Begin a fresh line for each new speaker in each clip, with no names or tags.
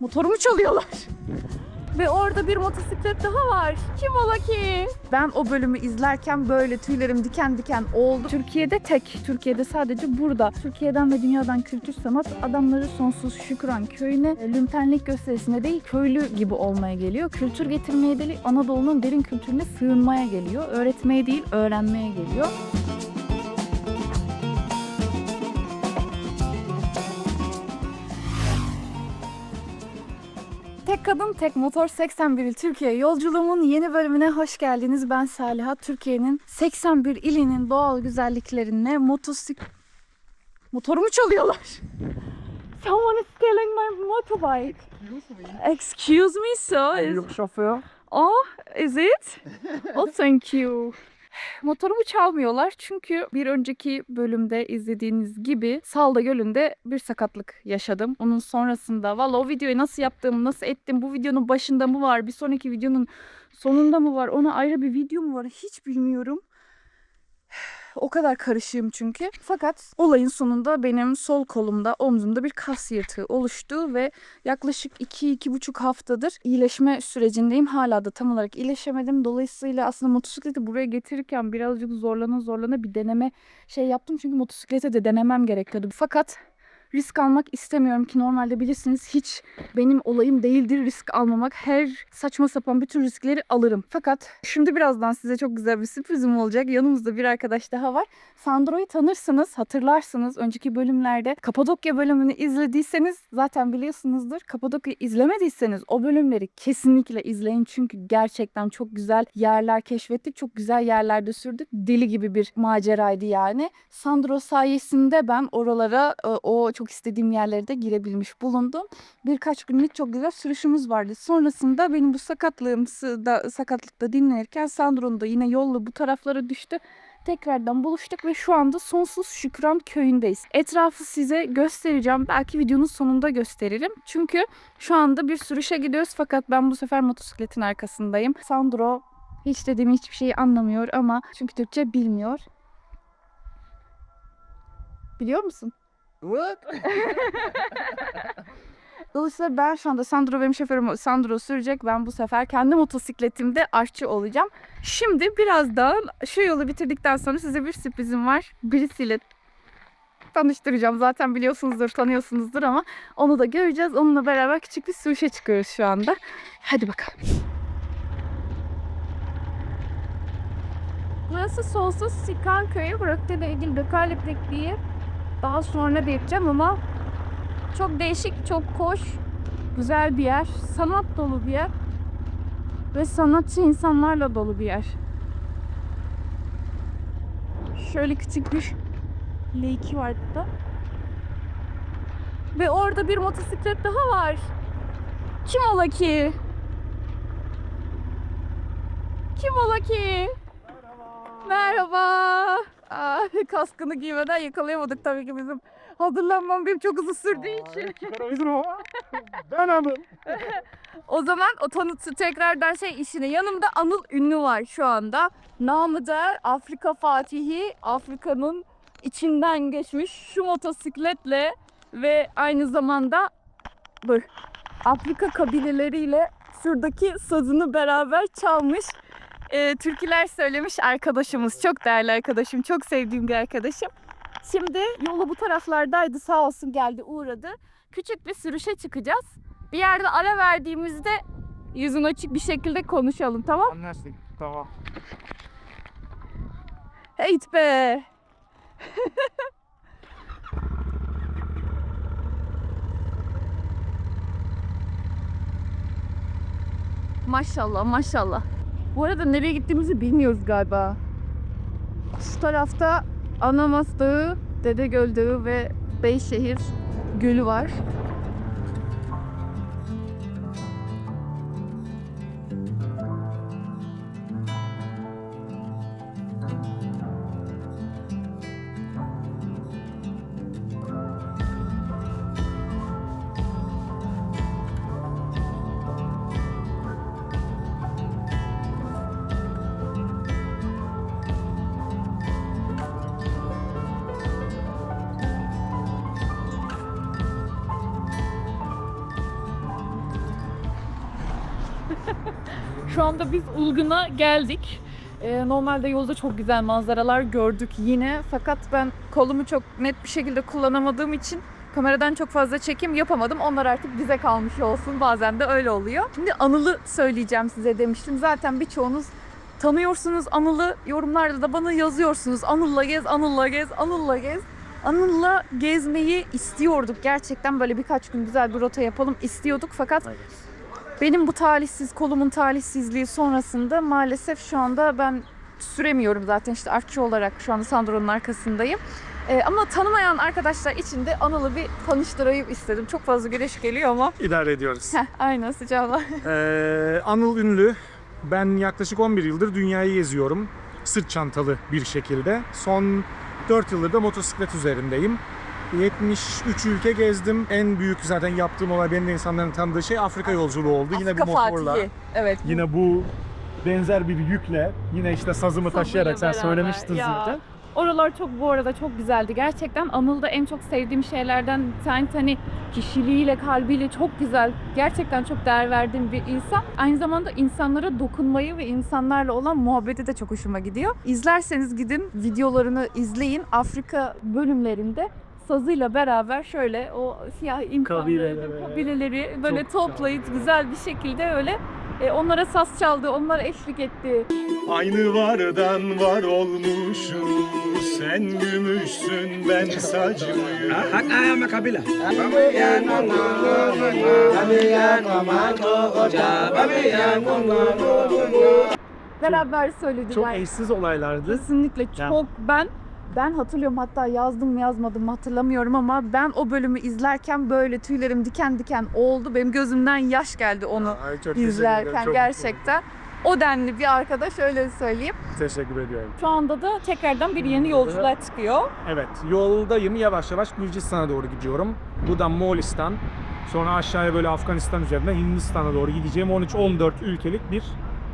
Motorumu çalıyorlar. Ve orada bir motosiklet daha var. Kim ola ki? Ben o bölümü izlerken böyle tüylerim diken diken oldu. Türkiye'de tek, Türkiye'de sadece burada. Türkiye'den ve dünyadan kültür sanat adamları sonsuz Şükran köyüne e, lümpenlik gösterisine değil köylü gibi olmaya geliyor. Kültür getirmeye değil Anadolu'nun derin kültürüne sığınmaya geliyor. Öğretmeye değil öğrenmeye geliyor. Kadın tek motor 81 il Türkiye yolculuğumun yeni bölümüne hoş geldiniz. Ben Saliha. Türkiye'nin 81 ilinin doğal güzelliklerine motosik... Motorumu çalıyorlar. Someone is stealing my motorbike. Excuse me sir. Is...
şoför.
Oh, is it? Oh, thank you. Motorumu çalmıyorlar çünkü bir önceki bölümde izlediğiniz gibi Salda Gölü'nde bir sakatlık yaşadım. Onun sonrasında valla o videoyu nasıl yaptım, nasıl ettim, bu videonun başında mı var, bir sonraki videonun sonunda mı var, ona ayrı bir video mu var hiç bilmiyorum. O kadar karışığım çünkü. Fakat olayın sonunda benim sol kolumda, omzumda bir kas yırtığı oluştu ve yaklaşık 2-2,5 haftadır iyileşme sürecindeyim. Hala da tam olarak iyileşemedim. Dolayısıyla aslında motosikleti buraya getirirken birazcık zorlana zorlana bir deneme şey yaptım. Çünkü motosiklete de denemem gerekiyordu. Fakat risk almak istemiyorum ki normalde bilirsiniz hiç benim olayım değildir risk almamak. Her saçma sapan bütün riskleri alırım. Fakat şimdi birazdan size çok güzel bir sürprizim olacak. Yanımızda bir arkadaş daha var. Sandro'yu tanırsınız, hatırlarsınız. Önceki bölümlerde Kapadokya bölümünü izlediyseniz zaten biliyorsunuzdur. Kapadokya'yı izlemediyseniz o bölümleri kesinlikle izleyin. Çünkü gerçekten çok güzel yerler keşfettik. Çok güzel yerlerde sürdük. Deli gibi bir maceraydı yani. Sandro sayesinde ben oralara e, o çok istediğim yerlere de girebilmiş bulundum. Birkaç günlük çok güzel sürüşümüz vardı. Sonrasında benim bu sakatlığım da sakatlıkta dinlenirken Sandro'nun da yine yolla bu taraflara düştü tekrardan buluştuk ve şu anda Sonsuz Şükran köyündeyiz. Etrafı size göstereceğim. Belki videonun sonunda gösteririm. Çünkü şu anda bir sürüşe gidiyoruz fakat ben bu sefer motosikletin arkasındayım. Sandro hiç dediğim hiçbir şeyi anlamıyor ama çünkü Türkçe bilmiyor. Biliyor musun?
What?
Dolayısıyla ben şu anda Sandro benim şoförüm Sandro sürecek. Ben bu sefer kendi motosikletimde aşçı olacağım. Şimdi birazdan şu yolu bitirdikten sonra size bir sürprizim var. Birisiyle tanıştıracağım. Zaten biliyorsunuzdur, tanıyorsunuzdur ama onu da göreceğiz. Onunla beraber küçük bir sürüşe çıkıyoruz şu anda. Hadi bakalım. Burası Sonsuz Sikan Köyü. Burası ile ilgili lokal repliği daha sonra diyeceğim ama çok değişik, çok hoş, güzel bir yer. Sanat dolu bir yer. Ve sanatçı insanlarla dolu bir yer. Şöyle küçük bir leyki var burada. Ve orada bir motosiklet daha var. Kim ola ki? Kim ola ki? Merhaba. Aa, kaskını giymeden yakalayamadık tabii ki bizim hazırlanmam benim çok hızlı sürdüğü için.
ben alım.
O zaman o tanıtı tekrardan şey işine yanımda Anıl Ünlü var şu anda. Namı da Afrika Fatihi, Afrika'nın içinden geçmiş şu motosikletle ve aynı zamanda dur, Afrika kabileleriyle şuradaki sazını beraber çalmış. E, türküler söylemiş arkadaşımız. Çok değerli arkadaşım, çok sevdiğim bir arkadaşım. Şimdi yolu bu taraflardaydı sağ olsun geldi uğradı. Küçük bir sürüşe çıkacağız. Bir yerde ara verdiğimizde yüzün açık bir şekilde konuşalım tamam?
Anlaştık. Tamam.
Heyt be! maşallah maşallah. Bu arada nereye gittiğimizi bilmiyoruz galiba. Şu tarafta Anamas Dağı, Dedegöl Dağı ve Beyşehir Gölü var. Ulgın'a geldik. Ee, normalde yolda çok güzel manzaralar gördük yine. Fakat ben kolumu çok net bir şekilde kullanamadığım için kameradan çok fazla çekim yapamadım. Onlar artık bize kalmış olsun. Bazen de öyle oluyor. Şimdi Anıl'ı söyleyeceğim size demiştim. Zaten birçoğunuz tanıyorsunuz Anıl'ı. Yorumlarda da bana yazıyorsunuz. Anıl'la gez, Anıl'la gez, Anıl'la gez. Anıl'la gezmeyi istiyorduk. Gerçekten böyle birkaç gün güzel bir rota yapalım istiyorduk. Fakat benim bu talihsiz kolumun talihsizliği sonrasında maalesef şu anda ben süremiyorum zaten işte artçı olarak şu anda Sandro'nun arkasındayım. Ee, ama tanımayan arkadaşlar için de Anıl'ı bir tanıştırayım istedim. Çok fazla güneş geliyor ama.
İdare ediyoruz.
Heh, aynen sıcağına.
Ee, Anıl Ünlü. Ben yaklaşık 11 yıldır dünyayı geziyorum. Sırt çantalı bir şekilde. Son 4 yıldır da motosiklet üzerindeyim. 73 ülke gezdim. En büyük zaten yaptığım olay benim de insanların tanıdığı şey Afrika yolculuğu oldu. Yine bir
Afrika
motorla.
Fatihi. Evet.
Yine bu benzer bir yükle. Yine işte sazımı
Sazıyla
taşıyarak sen
beraber.
söylemiştin
Ya.
zaten.
Oralar çok bu arada çok güzeldi. Gerçekten Anıl'da en çok sevdiğim şeylerden bir tanesi hani kişiliğiyle, kalbiyle çok güzel. Gerçekten çok değer verdiğim bir insan. Aynı zamanda insanlara dokunmayı ve insanlarla olan muhabbeti de çok hoşuma gidiyor. İzlerseniz gidin videolarını izleyin. Afrika bölümlerinde sazıyla beraber şöyle o siyah insanları,
Kabileleri.
böyle
Çok güzel.
toplayıp güzel bir şekilde öyle e, onlara saz çaldı, onlara eşlik etti.
Aynı vardan var olmuşuz Sen gümüşsün ben sacıyım
Hak ayah makabila.
Beraber söylediler.
Çok eşsiz olaylardı.
Kesinlikle çok ben ben hatırlıyorum hatta yazdım mı yazmadım mı hatırlamıyorum ama ben o bölümü izlerken böyle tüylerim diken diken oldu. Benim gözümden yaş geldi onu
Ay, çok
izlerken
Çok
gerçekten. O denli bir arkadaş öyle söyleyeyim.
Teşekkür ediyorum.
Şu anda da tekrardan bir yeni yolculuğa çıkıyor.
Evet, yoldayım. Yavaş yavaş Gürcistan'a doğru gidiyorum. Buradan Moğolistan, sonra aşağıya böyle Afganistan üzerinden Hindistan'a doğru gideceğim. 13-14 ülkelik bir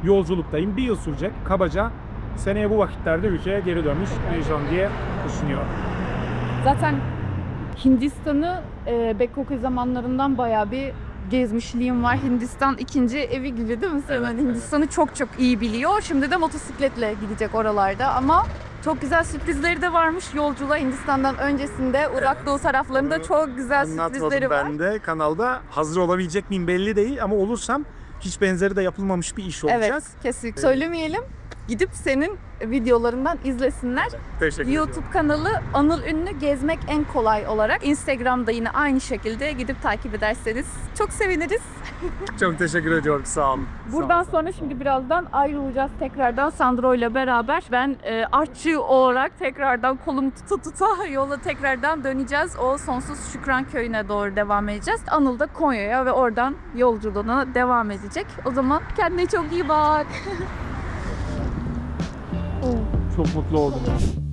yolculuktayım. Bir yıl sürecek. Kabaca seneye bu vakitlerde ülkeye geri dönmüş olacağım diye düşünüyorum.
Zaten Hindistan'ı e, Bekkoke zamanlarından bayağı bir gezmişliğim var. Hindistan ikinci evi gibi değil mi Seven?
Evet, evet.
Hindistan'ı çok çok iyi biliyor. Şimdi de motosikletle gidecek oralarda ama çok güzel sürprizleri de varmış yolculuğa Hindistan'dan öncesinde. Irak Doğu taraflarında
Onu
çok güzel sürprizleri var.
ben de kanalda. Hazır olabilecek miyim belli değil ama olursam hiç benzeri de yapılmamış bir iş olacak.
Evet, kesinlikle. Söylemeyelim. Gidip senin videolarından izlesinler.
Teşekkür
YouTube
ediyorum.
kanalı Anıl Ünlü Gezmek En Kolay olarak Instagram'da yine aynı şekilde gidip takip ederseniz çok seviniriz.
Çok teşekkür ediyorum. Sağ olun.
Buradan
Sağ olun.
sonra şimdi birazdan ayrılacağız tekrardan Sandro ile beraber. Ben e, artçı olarak tekrardan kolumu tuta tuta yola tekrardan döneceğiz. O sonsuz Şükran Köyü'ne doğru devam edeceğiz. Anıl da Konya'ya ve oradan yolculuğuna devam edecek. O zaman kendine çok iyi bak.
Çok mutlu oldum.
Girdik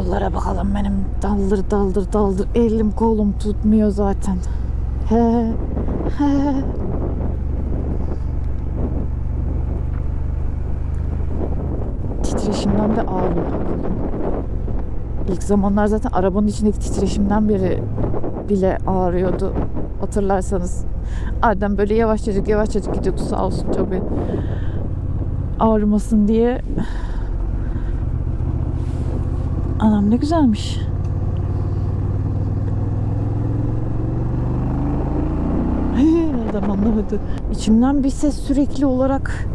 yollara bakalım benim daldır daldır daldır elim kolum tutmuyor zaten. He, he. Titreşimden de ağlıyor. İlk zamanlar zaten arabanın içindeki titreşimden beri bile ağrıyordu. Hatırlarsanız. Ardından böyle yavaşçacık yavaşçacık gidiyordu sağ olsun tabii. Ağrımasın diye. Anam ne güzelmiş. Adam anlamadı. İçimden bir ses sürekli olarak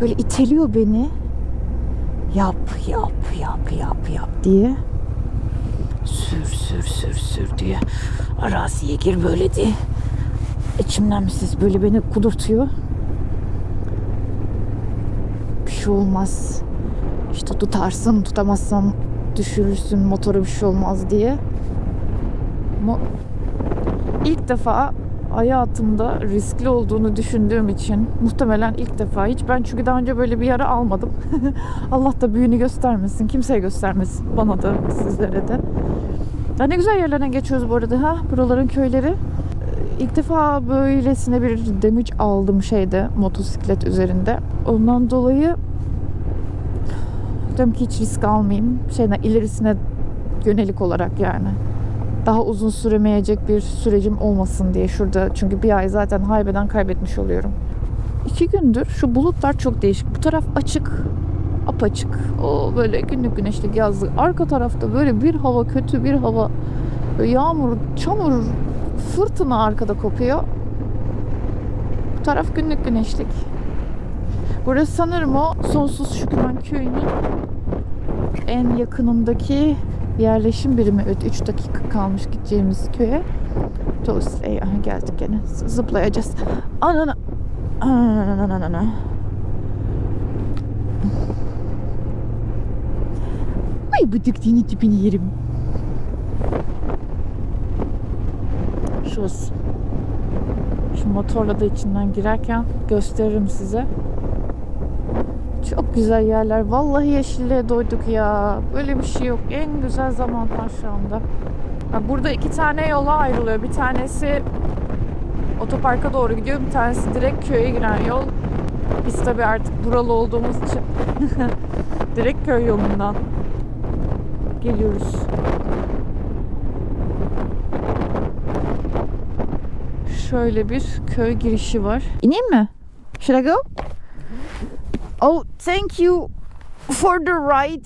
böyle iteliyor beni. Yap, yap, yap, yap, yap diye. Sür, sür, sür, sür diye. Araziye gir böyle diye. İçimden bir ses böyle beni kudurtuyor. Bir şey olmaz. İşte tutarsın, tutamazsan düşürürsün, motora bir şey olmaz diye. Mo- İlk defa hayatımda riskli olduğunu düşündüğüm için muhtemelen ilk defa hiç ben çünkü daha önce böyle bir yara almadım. Allah da büyüğünü göstermesin. Kimseye göstermesin. Bana da sizlere de. Ya ne güzel yerlerden geçiyoruz bu arada ha. Buraların köyleri. Ee, İlk defa böylesine bir damage aldım şeyde motosiklet üzerinde. Ondan dolayı diyorum ki hiç risk almayayım. Şeyden ilerisine yönelik olarak yani. Daha uzun süremeyecek bir sürecim olmasın diye şurada. Çünkü bir ay zaten haybeden kaybetmiş oluyorum. İki gündür şu bulutlar çok değişik. Bu taraf açık, apaçık. O böyle günlük güneşlik yazlık. Arka tarafta böyle bir hava kötü bir hava. Böyle yağmur, çamur, fırtına arkada kopuyor. Bu taraf günlük güneşlik. Burası sanırım o Sonsuz Şükran Köyü'nün en yakınındaki yerleşim birimi. Evet 3 dakika kalmış gideceğimiz köye. Dolayısıyla aha, geldik gene. Zıplayacağız. Anana. Anana. Ay bu diktiğini tipini yerim. Şurası. Şu motorla da içinden girerken gösteririm size. Çok güzel yerler. Vallahi yeşilliğe doyduk ya. Böyle bir şey yok. En güzel zamanlar şu anda. Burada iki tane yola ayrılıyor. Bir tanesi otoparka doğru gidiyor. Bir tanesi direkt köye giren yol. Biz tabii artık buralı olduğumuz için direkt köy yolundan geliyoruz. Şöyle bir köy girişi var. İneyim mi? Should I go? Thank you for the ride.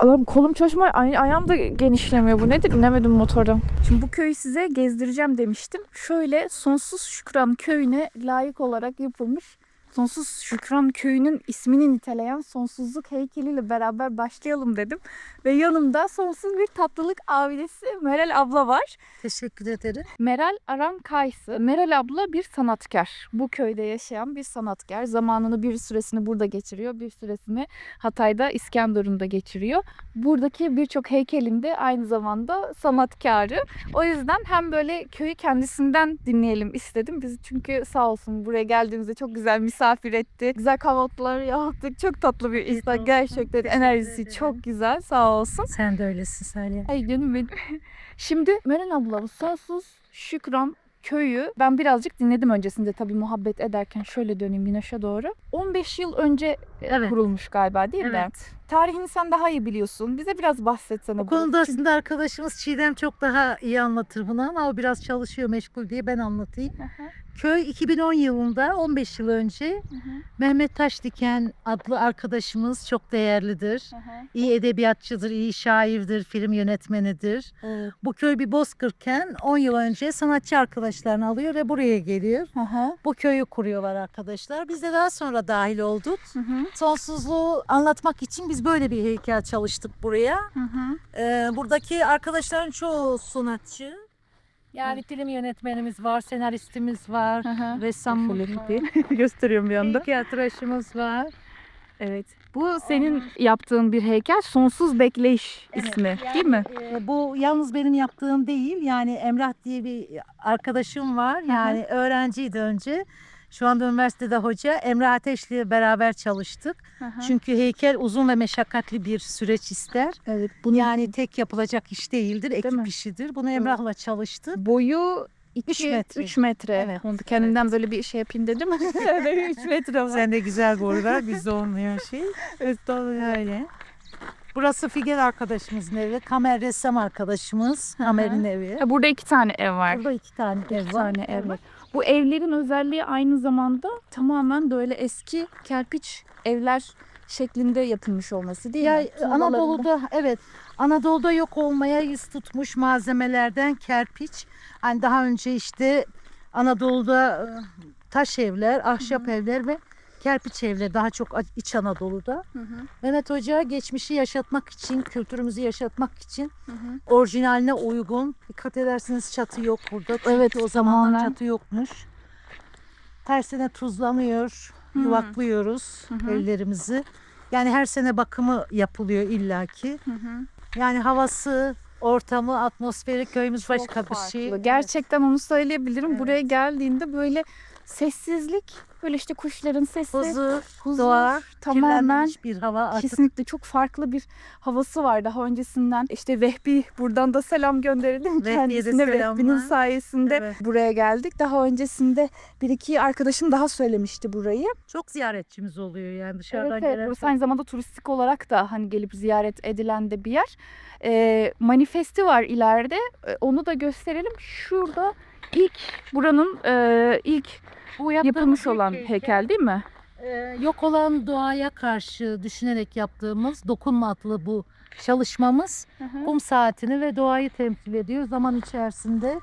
Allah'ım kolum çalışmıyor. Ay- ayağım da genişlemiyor. Bu nedir? İnemedim motordan. Şimdi bu köyü size gezdireceğim demiştim. Şöyle Sonsuz Şükran köyüne layık olarak yapılmış Sonsuz Şükran köyünün ismini niteleyen sonsuzluk heykeliyle beraber başlayalım dedim. Ve yanımda sonsuz bir tatlılık abidesi Meral abla var.
Teşekkür ederim.
Meral Aram Kaysı. Meral abla bir sanatkar. Bu köyde yaşayan bir sanatkar. Zamanını bir süresini burada geçiriyor. Bir süresini Hatay'da İskenderun'da geçiriyor. Buradaki birçok heykelinde aynı zamanda sanatkarı. O yüzden hem böyle köyü kendisinden dinleyelim istedim. Biz çünkü sağ olsun buraya geldiğimizde çok güzel misafir etti. Güzel kahvaltılar yaptık. Çok tatlı bir insan. Gerçekten enerjisi çok güzel. Sağ olsun.
Sen de öylesin Salih.
Ay canım benim. Şimdi Meral abla sonsuz şükran köyü ben birazcık dinledim öncesinde tabii muhabbet ederken şöyle döneyim Güneş'e doğru. 15 yıl önce
Evet.
kurulmuş galiba değil mi? Tarihini sen daha iyi biliyorsun. Bize biraz bahsetsene.
Bu konuda aslında arkadaşımız Çiğdem çok daha iyi anlatır bunu ama o biraz çalışıyor meşgul diye ben anlatayım.
Aha,
Köy 2010 yılında 15 yıl önce
aha,
Mehmet Taşdiken adlı arkadaşımız çok değerlidir.
aha.
İyi edebiyatçıdır, iyi şairdir, film yönetmenidir.
Evet.
Bu köy bir bozkırken 10 yıl önce sanatçı arkadaşlarını alıyor ve buraya geliyor.
Aha,
Bu köyü kuruyorlar arkadaşlar. Biz de daha sonra dahil olduk.
hı hı,
Sonsuzluğu anlatmak için biz böyle bir heykel çalıştık buraya.
hı hı.
Ee, buradaki arkadaşların çoğu sanatçı. Yani film yönetmenimiz var, senaristimiz var,
Aha.
ressamımız var,
bir gösteriyorum bir anda.
heykeltıraşımız var.
Evet. Bu senin yaptığın bir heykel. Sonsuz Bekleyiş
Evet,
ismi
yani,
değil mi?
e, bu yalnız benim yaptığım değil. Yani Emrah diye bir arkadaşım var. Yani öğrenciydi önce. Şu anda üniversitede hoca. Emrah Ateş'le beraber çalıştık.
Aha.
Çünkü heykel uzun ve meşakkatli bir süreç ister.
evet. Bunu
Yani tek yapılacak iş değildir, ekip
mi?
işidir. Bunu Emrah'la çalıştık.
boyu
Üç
2
metre.
3 metre.
Evet,
Onu kendimden böyle bir şey yapayım dedim. 3 metre var.
Sen de güzel boy var, bizde olmayan şey. Öyle. Burası Figen arkadaşımızın evi, Kamer ressam arkadaşımız, Kamer'in evi.
Burada iki tane ev var.
Burada iki tane
İki
ev var.
tane ev var. Bu evlerin özelliği aynı zamanda tamamen böyle eski kerpiç evler şeklinde yapılmış olması değil
Ya
mi? Tuğlalarında.
Anadolu'da evet Anadolu'da yok olmaya yüz tutmuş malzemelerden kerpiç. Hani daha önce işte Anadolu'da e, taş evler, ahşap evler ve kerpiç evler daha çok İç Anadolu'da.
Hı hı,
Mehmet Hoca geçmişi yaşatmak için, kültürümüzü yaşatmak için
hı hı.
orijinaline uygun. Dikkat ederseniz çatı yok burada.
Evet,
o zamanlar çatı yokmuş. Tersine tuzlanıyor,
Hmm.
yuvaklıyoruz
Hı hı.
evlerimizi. Yani her sene bakımı yapılıyor illaki.
Hı hı.
Yani havası ortamı, atmosferi köyümüz
Çok
başka bir şey.
farklı.
Evet.
Gerçekten onu söyleyebilirim.
Evet.
Buraya geldiğinde böyle sessizlik, böyle işte kuşların sesi,
Huzur,
huzur,
doğa,
tamamen
bir hava artık.
kesinlikle çok farklı bir havası var daha öncesinden. İşte Vehbi buradan da selam gönderelim
Vehbi'ye
kendisine. Vehbi'nin sayesinde
Evet.
buraya geldik. Daha öncesinde bir iki arkadaşım daha söylemişti burayı.
Çok ziyaretçimiz oluyor yani dışarıdan
Evet, evet.
gelen.
Burası aynı zamanda turistik olarak da hani gelip ziyaret edilen de bir yer. Ee, manifesti var ileride. Ee, onu da gösterelim. Şurada ilk buranın e, ilk
Bu
yapılmış olan heykel değil mi?
Ee, yok olan doğaya karşı düşünerek yaptığımız dokunma adlı bu çalışmamız kum saatini ve doğayı temsil ediyor. Zaman içerisinde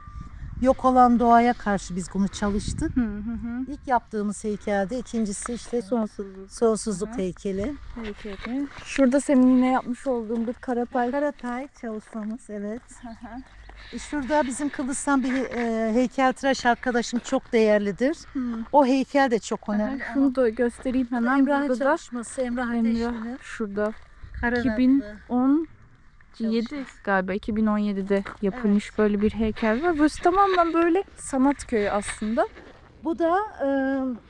yok olan doğaya karşı biz bunu çalıştık.
Hı hı hı.
İlk yaptığımız heykelde, ikincisi işte
Sonsuzluk
sonsuzluk
Hı hı.
heykeli.
heykeli. Şurada senin yine yapmış olduğun bir karapay.
Karatay çalışmamız evet. E, Şurada bizim Kıbrıs'tan bir e, heykeltıraş arkadaşım çok değerlidir.
Hı.
O heykel de çok önemli.
Şunu da göstereyim hemen.
Emrah
Burada da
çalışması, Emrah
Emrah şurada.
Karanatlı.
2010 7 galiba 2017'de yapılmış böyle bir heykel var. Burası tamamen böyle sanat köyü aslında.
Bu da e,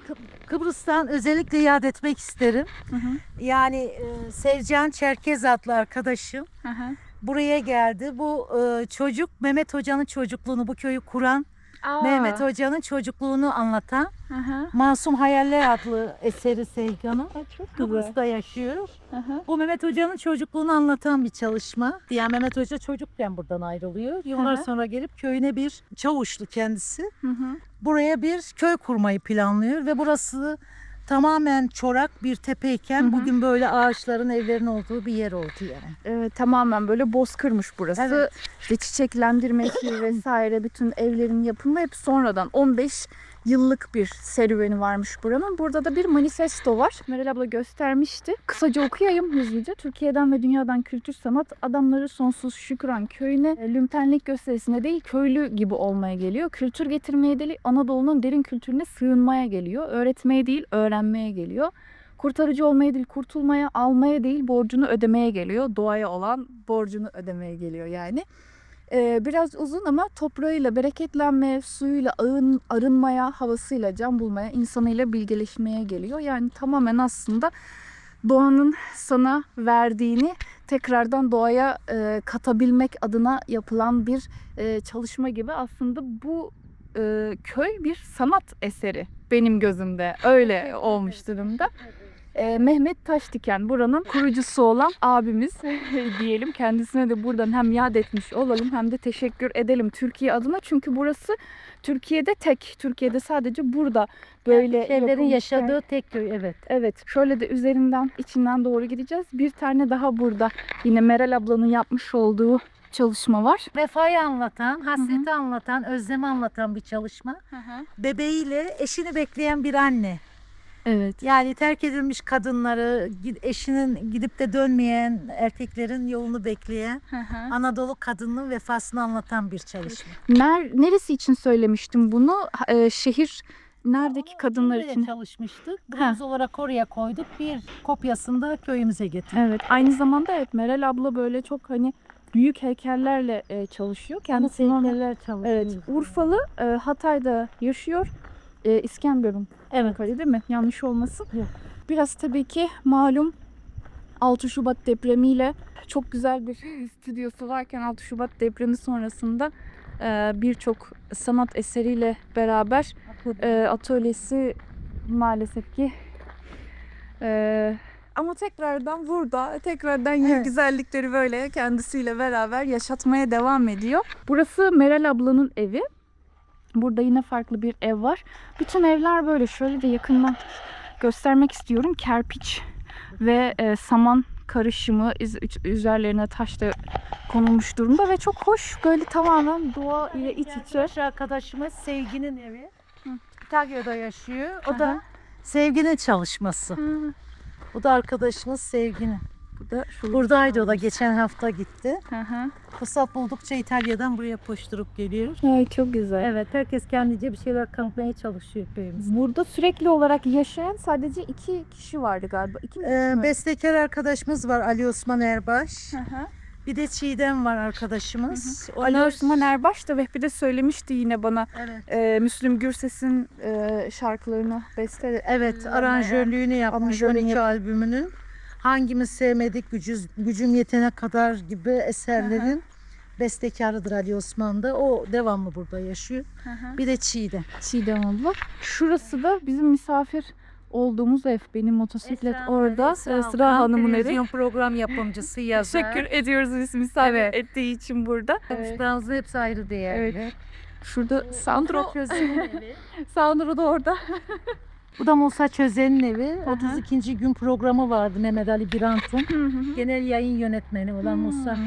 Kı- Kıbrıs'tan özellikle yad etmek isterim.
Hı hı.
Yani e, Sevcan Çerkez adlı arkadaşım
Hı hı.
Buraya geldi. Bu e, çocuk Mehmet Hoca'nın çocukluğunu, bu köyü kuran Mehmet Hoca'nın çocukluğunu anlatan
hı.
Masum Hayaller adlı eseri Seygan'ın. Kıbrıs'ta yaşıyor.
Hı.
Bu Mehmet Hoca'nın çocukluğunu anlatan bir çalışma. Yani Mehmet Hoca çocukken buradan ayrılıyor. Yıllar
hı.
sonra gelip köyüne bir çavuşlu kendisi.
Hı hı.
Buraya bir köy kurmayı planlıyor ve burası tamamen çorak bir tepeyken
Hı hı.
bugün böyle ağaçların evlerin olduğu bir yer oldu yani.
Evet, tamamen böyle bozkırmış burası.
Evet.
İşte çiçeklendirmesi vesaire bütün evlerin yapımı hep sonradan 15 yıllık bir serüveni varmış buranın. Burada da bir manifesto var. Meral abla göstermişti. Kısaca okuyayım hızlıca. Türkiye'den ve dünyadan kültür sanat adamları sonsuz şükran köyüne e, lümtenlik gösterisine değil köylü gibi olmaya geliyor. Kültür getirmeye değil Anadolu'nun derin kültürüne sığınmaya geliyor. Öğretmeye değil öğrenmeye geliyor. Kurtarıcı olmaya değil kurtulmaya, almaya değil borcunu ödemeye geliyor. Doğaya olan borcunu ödemeye geliyor yani. Biraz uzun ama toprağıyla bereketlenmeye, suyuyla ağın, arınmaya, havasıyla can bulmaya, insanıyla bilgeleşmeye geliyor. Yani tamamen aslında doğanın sana verdiğini tekrardan doğaya e, katabilmek adına yapılan bir e, çalışma gibi aslında bu e, köy bir sanat eseri benim gözümde öyle olmuş durumda. E, Mehmet Taşdiken buranın kurucusu olan abimiz diyelim. Kendisine de buradan hem yad etmiş olalım hem de teşekkür edelim Türkiye adına. Çünkü burası Türkiye'de tek. Türkiye'de sadece burada böyle
Evlerin
yapılmış
yaşadığı tek köy evet.
Evet, şöyle de üzerinden, içinden doğru gideceğiz. Bir tane daha burada yine Meral ablanın yapmış olduğu çalışma var.
Vefayı anlatan, hasreti anlatan, özlemi anlatan bir çalışma. Bebeğiyle eşini bekleyen bir anne.
Evet.
Yani terk edilmiş kadınları, eşinin gidip de dönmeyen erkeklerin yolunu bekleyen Anadolu kadının vefasını anlatan bir çalışma.
Ner, neresi için söylemiştim bunu? Ha, e, şehir neredeki kadınlar için.
çalışmıştık. Bronz olarak oraya koyduk. Bir kopyasını da köyümüze getirdik.
Evet. Aynı zamanda evet Meral abla böyle çok hani büyük heykellerle e, çalışıyor. Kendisi
Heykeller çalışıyor.
Evet. Urfalı, e, Hatay'da yaşıyor. E, İskenderun
Evet.
Öyle değil mi? Yanlış olmasın.
Yok.
Biraz tabii ki malum 6 Şubat depremiyle çok güzel bir stüdyosu varken 6 Şubat depremi sonrasında e, birçok sanat eseriyle beraber e, atölyesi maalesef ki e, ama tekrardan burada tekrardan yine güzellikleri böyle kendisiyle beraber yaşatmaya devam ediyor. Burası Meral ablanın evi. Burada yine farklı bir ev var. Bütün evler böyle şöyle de yakından göstermek istiyorum. Kerpiç ve e, saman karışımı üzerlerine taş da konulmuş durumda ve çok hoş böyle tamamen doğa ile iç içe.
Arkadaş arkadaşımız Sevgi'nin evi.
Hı.
Kütahya'da yaşıyor. O da. Sevgi'nin çalışması.
Hı,
Bu da arkadaşımız Sevgi'nin.
Bu da şu.
Buradaydı o da geçen hafta gitti.
Hı hı.
Fırsat buldukça İtalya'dan buraya koşturup geliyor.
Ay çok güzel.
Evet herkes kendince bir şeyler kanıtmaya çalışıyor köyümüzde.
Burada sürekli olarak yaşayan sadece iki kişi vardı galiba. İki mi?
Ee, bestekar arkadaşımız var Ali Osman Erbaş.
Hı hı.
Bir de Çiğdem var arkadaşımız. O
Ali Osman Erbaş da Vehbi de söylemişti yine bana
Evet.
e, Müslüm Gürses'in e, şarkılarını beste
Evet, aranjörlüğünü yapmış
Aranjörlüğünü
12 albümünün. Hangimiz sevmedik, gücüz, gücüm yetene kadar gibi eserlerin bestekarıdır Ali Osman da. O devamlı burada yaşıyor. Bir de Çiğdem.
Çiğdem abla. Şurası da bizim misafir olduğumuz ev. Benim motosiklet orada. Esra, Hanım'ın evi.
Program yapımcısı, yazar.
Teşekkür ediyoruz bizi misafir
Evet.
ettiği için burada.
Konuşmamızda hepsi ayrı değerli.
Evet. Şurada Sandro,
Çözen'in evi.
Sandro da orada.
Bu da Musa Çözen'in evi. 32. gün programı vardı Mehmet Ali Birantun. Genel yayın yönetmeni olan Musa.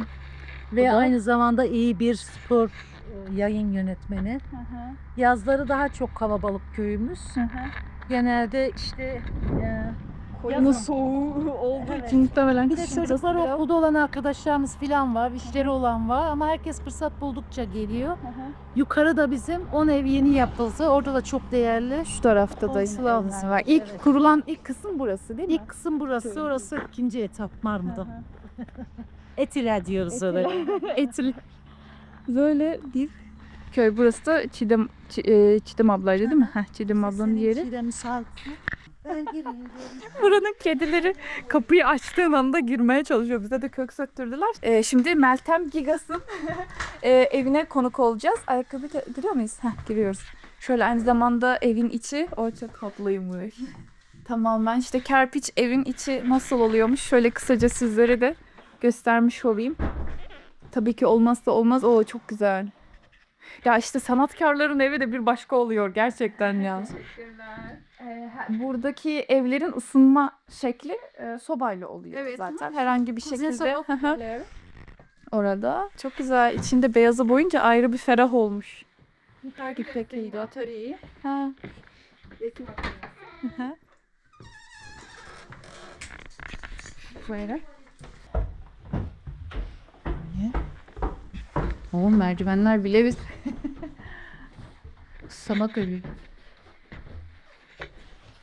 Ve
da-
aynı zamanda iyi bir spor e, yayın yönetmeni. Yazları daha çok kalabalık köyümüz. Genelde işte e,
Koyunun soğuğu olduğu
Evet.
için muhtemelen
bir de çocuklar okulda olan arkadaşlarımız falan var, işleri olan var ama herkes fırsat buldukça geliyor. Yukarıda bizim 10 ev yeni yapıldı. Orada da çok değerli.
Şu tarafta da
Olsun,
var. İlk
Evet.
kurulan ilk kısım burası değil mi?
İlk kısım burası, orası ikinci etap Marmara. Etiler diyoruz oraya.
Etil. Böyle bir köy. Burası da Çiğdem, Çi- e, Çiğdem ablaydı değil mi? Heh, Çiğdem ablanın yeri.
Çiğdem sağ Ben gireyim.
Buranın kedileri kapıyı açtığın anda girmeye çalışıyor. Bize de kök söktürdüler. Ee, şimdi Meltem Gigas'ın e, evine konuk olacağız. Ayakkabı gi- giriyor muyuz? Heh, giriyoruz. Şöyle aynı zamanda evin içi. O çok tatlıymış. Tamamen işte kerpiç evin içi nasıl oluyormuş. Şöyle kısaca sizlere de göstermiş olayım. Tabii ki olmazsa olmaz. O çok güzel. Ya işte sanatkarların evi de bir başka oluyor gerçekten ya. He- buradaki evlerin ısınma şekli e, sobayla oluyor
Evet.
zaten. Herhangi bir şekilde orada. Çok güzel. İçinde beyazı boyunca ayrı bir ferah olmuş. İpekliydi atölyeyi. Ha. Böyle. O merdivenler bile biz Samak ölü.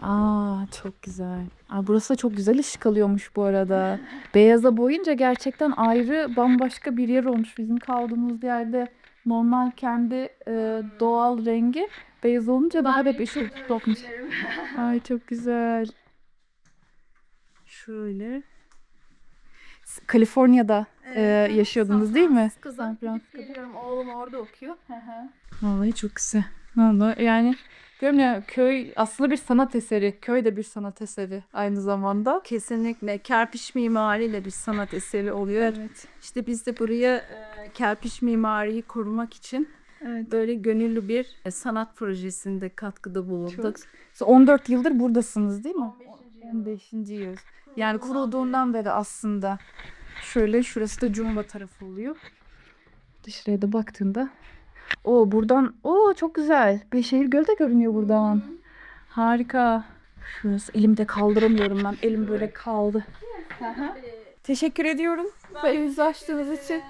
Aa çok güzel. Aa, burası da çok güzel ışık alıyormuş bu arada. Beyaza boyunca gerçekten ayrı bambaşka bir yer olmuş. Bizim kaldığımız yerde normal kendi e, doğal rengi beyaz olunca daha bir ışık sokmuş. Ay çok güzel. Şöyle. S- Kaliforniya'da e, yaşıyordunuz değil mi? San Francisco'da.
Biliyorum oğlum orada okuyor.
Vallahi çok güzel. Vallahi yani ya köy aslında bir sanat eseri. Köy de bir sanat eseri aynı zamanda.
Kesinlikle kerpiç mimariyle bir sanat eseri oluyor.
Evet.
İşte biz de buraya e, kerpiç mimariyi korumak için
Evet.
böyle gönüllü bir e, sanat projesinde katkıda bulunduk.
Siz 14 yıldır buradasınız değil mi? 15. yıl. Yani kurulduğundan beri aslında. Şöyle şurası da Cumba tarafı oluyor. Dışarıya da baktığında. O buradan o çok güzel. Beyşehir Gölü de görünüyor buradan. Harika. Şurası elimde kaldıramıyorum ben. Elim böyle kaldı. Teşekkür ediyorum. Yüzü açtığınız için.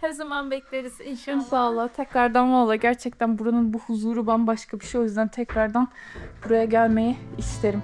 Her zaman bekleriz inşallah.
Valla tekrardan valla gerçekten buranın bu huzuru bambaşka bir şey. O yüzden tekrardan buraya gelmeyi isterim.